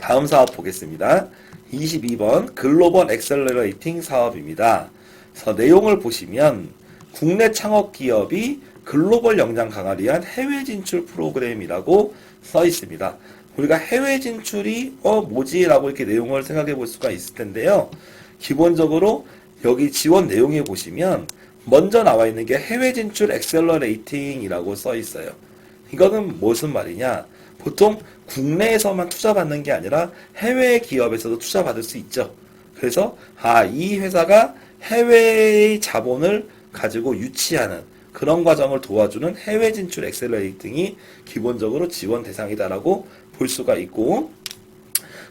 다음 사업 보겠습니다. 22번 글로벌 엑셀러레이팅 사업입니다. 그래서 내용을 보시면 국내 창업 기업이 글로벌 역량 강화를 위한 해외 진출 프로그램이라고 써 있습니다. 우리가 해외 진출이 어 뭐지라고 이렇게 내용을 생각해 볼 수가 있을 텐데요. 기본적으로 여기 지원 내용에 보시면 먼저 나와 있는 게 해외 진출 엑셀러레이팅이라고 써 있어요. 이거는 무슨 말이냐? 보통 국내에서만 투자받는 게 아니라 해외 기업에서도 투자받을 수 있죠. 그래서 아, 이 회사가 해외의 자본을 가지고 유치하는 그런 과정을 도와주는 해외 진출 엑셀러레이팅이 기본적으로 지원 대상이다라고 볼 수가 있고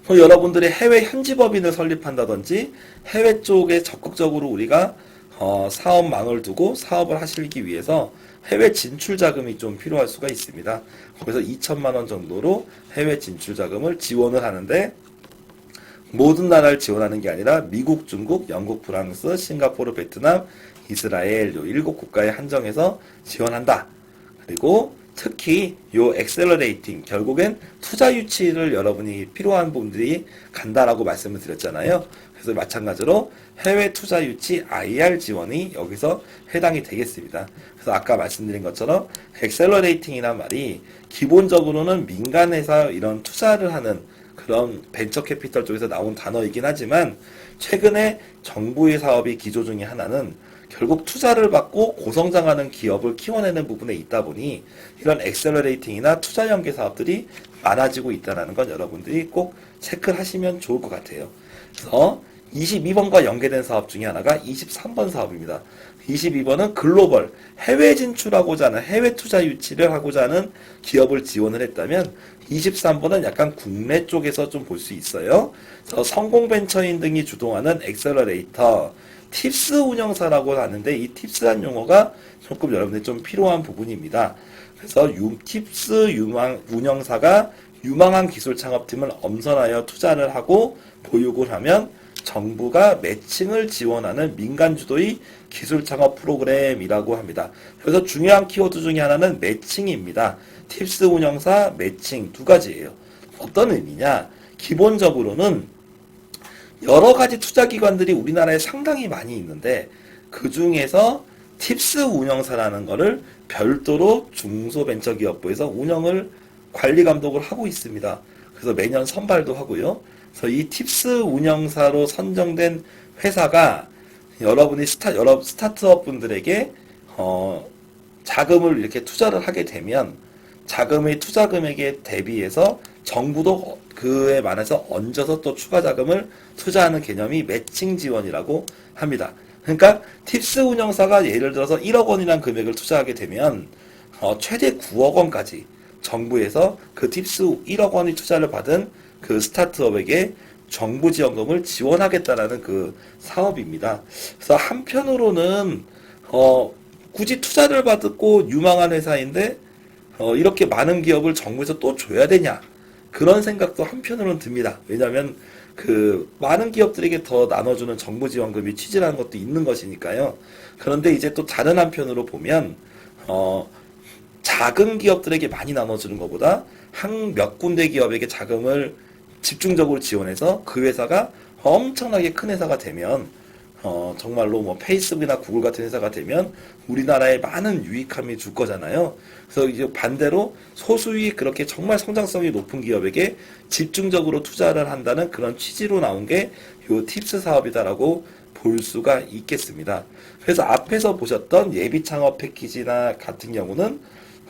또 여러분들이 해외 현지법인을 설립한다든지 해외 쪽에 적극적으로 우리가 어, 사업망을 두고 사업을 하시기 위해서 해외 진출 자금이 좀 필요할 수가 있습니다. 그래서 2천만 원 정도로 해외 진출 자금을 지원을 하는데 모든 나라를 지원하는 게 아니라 미국, 중국, 영국, 프랑스, 싱가포르, 베트남, 이스라엘 요 일곱 국가에 한정해서 지원한다. 그리고 특히 요 엑셀러레이팅 결국엔 투자 유치를 여러분이 필요한 분들이 간다라고 말씀을 드렸잖아요. 그래서 마찬가지로 해외 투자 유치 IR 지원이 여기서 해당이 되겠습니다. 그래서 아까 말씀드린 것처럼 엑셀러레이팅이란 말이 기본적으로는 민간 회사 이런 투자를 하는 그런 벤처 캐피털 쪽에서 나온 단어이긴 하지만 최근에 정부의 사업이 기조 중에 하나는 결국 투자를 받고 고성장하는 기업을 키워내는 부분에 있다 보니 이런 엑셀러레이팅이나 투자 연계 사업들이 많아지고 있다는 건 여러분들이 꼭 체크를 하시면 좋을 것 같아요. 그래서 22번과 연계된 사업 중에 하나가 23번 사업입니다. 22번은 글로벌 해외 진출하고자 하는 해외 투자 유치를 하고자 하는 기업을 지원을 했다면 23번은 약간 국내 쪽에서 좀 볼 수 있어요. 그래서 성공 벤처인 등이 주동하는 엑셀러레이터 팁스 운영사라고 하는데 이 팁스란 용어가 조금 여러분들 좀 필요한 부분입니다. 그래서 유, 팁스 유망, 운영사가 유망한 기술 창업팀을 엄선하여 투자를 하고 보육을 하면 정부가 매칭을 지원하는 민간 주도의 기술 창업 프로그램이라고 합니다. 그래서 중요한 키워드 중에 하나는 매칭입니다. 팁스 운영사 매칭 두 가지예요. 어떤 의미냐? 기본적으로는 여러 가지 투자 기관들이 우리나라에 상당히 많이 있는데 그 중에서 팁스 운영사라는 거를 별도로 중소벤처기업부에서 운영을 관리 감독을 하고 있습니다. 그래서 매년 선발도 하고요. 그래서 이 팁스 운영사로 선정된 회사가 여러분이 스타 여러 스타트업 분들에게 어, 자금을 이렇게 투자를 하게 되면 자금의 투자 금액에 대비해서 정부도 그에 반해서 얹어서 또 추가 자금을 투자하는 개념이 매칭 지원이라고 합니다. 그러니까 팁스 운영사가 예를 들어서 1억 원이라는 금액을 투자하게 되면 어, 최대 9억 원까지 정부에서 그 팁스 1억 원의 투자를 받은 그 스타트업에게 정부 지원금을 지원하겠다라는 그 사업입니다. 그래서 한편으로는 어, 굳이 투자를 받고 유망한 회사인데 어, 이렇게 많은 기업을 정부에서 또 줘야 되냐 그런 생각도 한편으로는 듭니다. 왜냐하면 그 많은 기업들에게 더 나눠주는 정부 지원금이 취지라는 것도 있는 것이니까요. 그런데 이제 또 다른 한편으로 보면 어, 작은 기업들에게 많이 나눠주는 것보다 한 몇 군데 기업에게 자금을 집중적으로 지원해서 그 회사가 엄청나게 큰 회사가 되면 어, 정말로 뭐 페이스북이나 구글 같은 회사가 되면 우리나라에 많은 유익함이 줄 거잖아요. 그래서 이제 반대로 소수의 그렇게 정말 성장성이 높은 기업에게 집중적으로 투자를 한다는 그런 취지로 나온 게 요 팁스 사업이다라고 볼 수가 있겠습니다. 그래서 앞에서 보셨던 예비 창업 패키지나 같은 경우는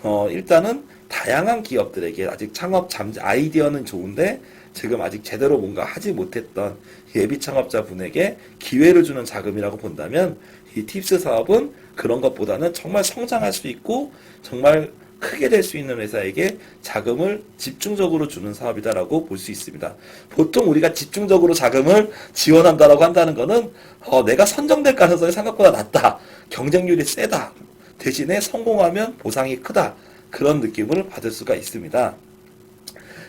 어, 일단은 다양한 기업들에게 아직 창업 잠 아이디어는 좋은데 지금 아직 제대로 뭔가 하지 못했던 예비 창업자 분에게 기회를 주는 자금이라고 본다면 이 팁스 사업은 그런 것보다는 정말 성장할 수 있고 정말 크게 될 수 있는 회사에게 자금을 집중적으로 주는 사업이다라고 볼 수 있습니다. 보통 우리가 집중적으로 자금을 지원한다라고 한다는 거는 어, 내가 선정될 가능성이 생각보다 낮다. 경쟁률이 세다. 대신에 성공하면 보상이 크다. 그런 느낌을 받을 수가 있습니다.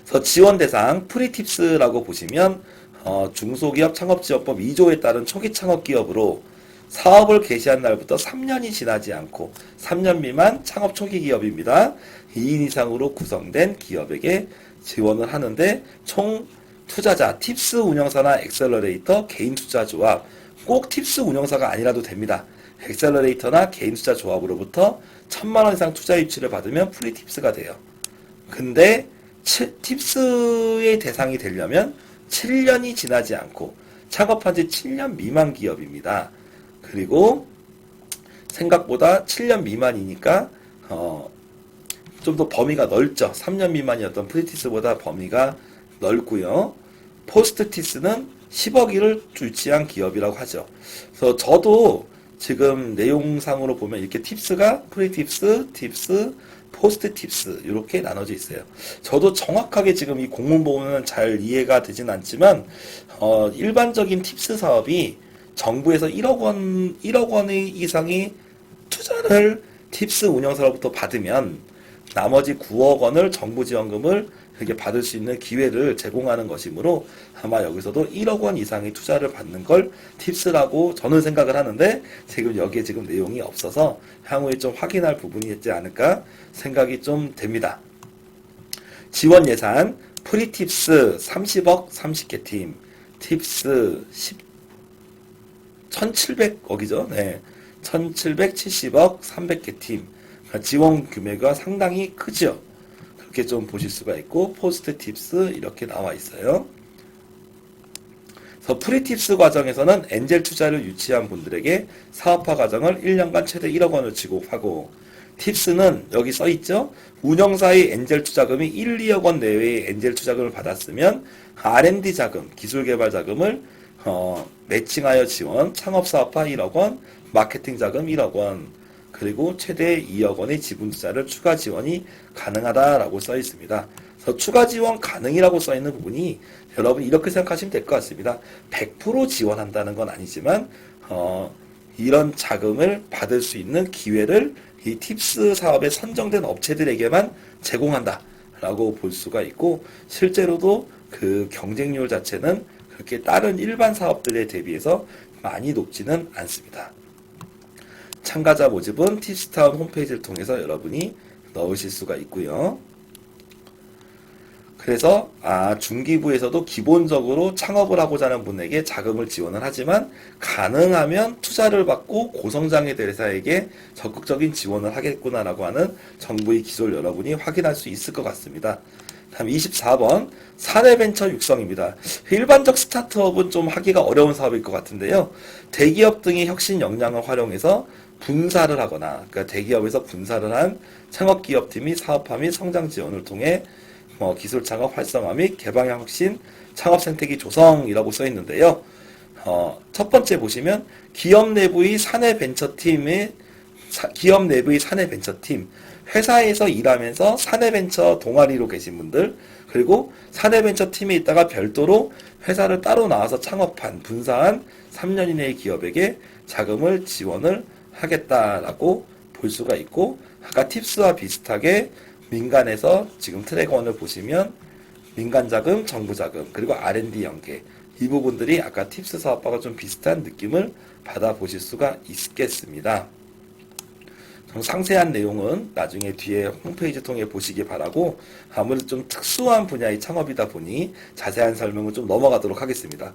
그래서 지원 대상 프리팁스라고 보시면 어, 중소기업 창업지원법 2조에 따른 초기 창업 기업으로 사업을 개시한 날부터 3년이 지나지 않고 3년 미만 창업 초기 기업입니다. 2인 이상으로 구성된 기업에게 지원을 하는데 총 투자자, 팁스 운영사나 엑셀러레이터, 개인 투자 조합, 꼭 팁스 운영사가 아니라도 됩니다. 엑셀러레이터나 개인 투자 조합으로부터 천만 원 이상 투자 유치를 받으면 프리 팁스가 돼요. 근데 치- 팁스의 대상이 되려면 7년이 지나지 않고 창업한 지 7년 미만 기업입니다. 그리고 생각보다 7년 미만이니까 어, 좀 더 범위가 넓죠. 3년 미만이었던 프리티스보다 범위가 넓고요. 포스트티스는 10억이를 유치한 기업이라고 하죠. 그래서 저도 지금 내용상으로 보면 이렇게 팁스가 프리 팁스, 팁스, 포스트 팁스 이렇게 나눠져 있어요. 저도 정확하게 지금 이 공문 보면 잘 이해가 되진 않지만 어, 일반적인 팁스 사업이 정부에서 1억 원 1억 원의 이상의 투자를 팁스 운영사로부터 받으면 나머지 9억 원을 정부 지원금을 이렇게 받을 수 있는 기회를 제공하는 것이므로 아마 여기서도 1억 원 이상의 투자를 받는 걸 팁스라고 저는 생각을 하는데 지금 여기에 지금 내용이 없어서 향후에 좀 확인할 부분이 있지 않을까 생각이 좀 됩니다. 지원 예산 프리팁스 30억 30개 팀 팁스 10 1700억이죠. 네. 1770억 300개 팀. 그러니까 지원 규모가 상당히 크죠. 그렇게 좀 보실 수가 있고 포스트 팁스 이렇게 나와 있어요. 그래서 프리팁스 과정에서는 엔젤 투자를 유치한 분들에게 사업화 과정을 1년간 최대 1억 원을 지급하고 팁스는 여기 써 있죠. 운영사의 엔젤 투자금이 1, 2억 원 내외의 엔젤 투자금을 받았으면 R&D 자금, 기술 개발 자금을 어, 매칭하여 지원, 창업 사업화 1억 원, 마케팅 자금 1억 원, 그리고 최대 2억 원의 지분 투자를 추가 지원이 가능하다라고 써 있습니다. 그래서 추가 지원 가능이라고 써 있는 부분이 여러분 이렇게 생각하시면 될 것 같습니다. 100% 지원한다는 건 아니지만 어, 이런 자금을 받을 수 있는 기회를 이 팁스 사업에 선정된 업체들에게만 제공한다라고 볼 수가 있고 실제로도 그 경쟁률 자체는 그렇게 다른 일반 사업들에 대비해서 많이 높지는 않습니다. 참가자 모집은 팁스타운 홈페이지를 통해서 여러분이 넣으실 수가 있고요. 그래서 아 중기부에서도 기본적으로 창업을 하고자 하는 분에게 자금을 지원을 하지만 가능하면 투자를 받고 고성장애 대사에게 적극적인 지원을 하겠구나라고 하는 정부의 기조를 여러분이 확인할 수 있을 것 같습니다. 다음 24번 사내벤처 육성입니다. 일반적 스타트업은 좀 하기가 어려운 사업일 것 같은데요. 대기업 등의 혁신 역량을 활용해서 분사를 하거나 그러니까 대기업에서 분사를 한 창업기업팀이 사업화 및 성장 지원을 통해 뭐 기술 창업 활성화 및 개방형 혁신 창업 생태계 조성이라고 써 있는데요. 어, 첫 번째 보시면 기업 내부의 사내 벤처 팀의 사- 기업 내부의 사내 벤처 팀 회사에서 일하면서 사내 벤처 동아리로 계신 분들 그리고 사내 벤처 팀에 있다가 별도로 회사를 따로 나와서 창업한 분사한 3년 이내의 기업에게 자금을 지원을 하겠다라고 볼 수가 있고 아까 팁스와 비슷하게 민간에서 지금 트랙원을 보시면 민간 자금, 정부 자금, 그리고 R&D 연계 이 부분들이 아까 팁스 사업과가 좀 비슷한 느낌을 받아 보실 수가 있겠습니다. 좀 상세한 내용은 나중에 뒤에 홈페이지 통해 보시기 바라고 아무래도 좀 특수한 분야의 창업이다 보니 자세한 설명은 좀 넘어가도록 하겠습니다.